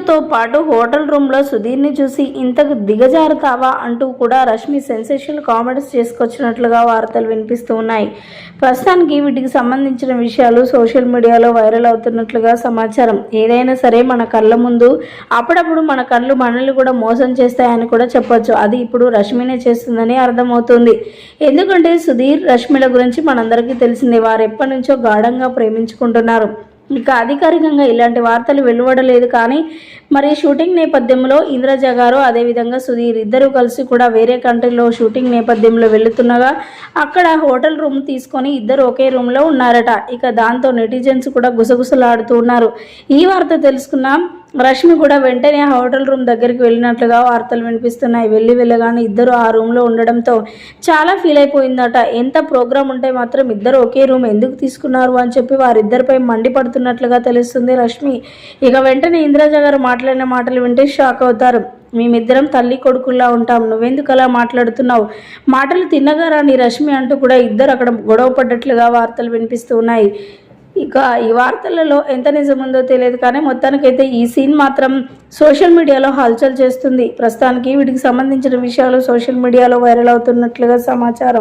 సుధీర్తో పాటు హోటల్ రూమ్లో సుధీర్ని చూసి ఇంతకు దిగజారుతావా అంటూ కూడా రష్మి సెన్సేషన్ కామెంట్స్ చేసుకొచ్చినట్లుగా వార్తలు వినిపిస్తూ ఉన్నాయి. ప్రస్తుతానికి వీటికి సంబంధించిన విషయాలు సోషల్ మీడియాలో వైరల్ అవుతున్నట్లుగా సమాచారం. ఏదైనా సరే మన కళ్ళ ముందు అప్పుడప్పుడు మన కళ్ళు మనల్ని కూడా మోసం చేస్తాయని కూడా చెప్పొచ్చు. అది ఇప్పుడు రష్మినే చేస్తుందని అర్థమవుతుంది. ఎందుకంటే సుధీర్ రష్మిల గురించి మనందరికీ తెలిసింది. వారు ఎప్పటి నుంచో గాఢంగా ప్రేమించుకుంటున్నారు. ఇంకా అధికారికంగా ఇలాంటి వార్తలు వెలువడలేదు కానీ మరి షూటింగ్ నేపథ్యంలో ఇంద్రజ గారు అదేవిధంగా సుధీర్ ఇద్దరూ కలిసి కూడా వేరే కంట్రీలో షూటింగ్ నేపథ్యంలో వెళుతుండగా అక్కడ హోటల్ రూమ్ తీసుకొని ఇద్దరు ఒకే రూమ్లో ఉన్నారట. ఇక దాంతో నెటిజన్స్ కూడా గుసగుసలాడుతూ ఉన్నారు. ఈ వార్త తెలుసుకున్న రష్మి కూడా వెంటనే హోటల్ రూమ్ దగ్గరికి వెళ్ళినట్లుగా వార్తలు వినిపిస్తున్నాయి. వెళ్ళి వెళ్ళగానే ఇద్దరు ఆ రూమ్లో ఉండడంతో చాలా ఫీల్ అయిపోయిందట. ఎంత ప్రోగ్రామ్ ఉంటే మాత్రం ఇద్దరు ఒకే రూమ్ ఎందుకు తీసుకున్నారు అని చెప్పి వారిద్దరిపై మండిపడుతున్నట్లుగా తెలుస్తుంది రష్మి. ఇక వెంటనే ఇంద్రజ గారు మాట్లాడిన మాటలు వింటే షాక్ అవుతారు. మేమిద్దరం తల్లి కొడుకుల్లా ఉంటాం. నువ్వెందుకు అలా మాట్లాడుతున్నావు? మాటలు తిన్నగా రాని రష్మి అంటూ కూడా ఇద్దరు అక్కడ గొడవ పడ్డట్లుగా వార్తలు వినిపిస్తూ ఉన్నాయి. ఇక ఈ వార్తలలో ఎంత నిజం ఉందో తెలియదు కానీ మొత్తానికైతే ఈ సీన్ మాత్రం సోషల్ మీడియాలో హల్చల్ చేస్తుంది. ప్రస్తుతానికి వీటికి సంబంధించిన విషయాలు సోషల్ మీడియాలో వైరల్ అవుతున్నట్లుగా సమాచారం.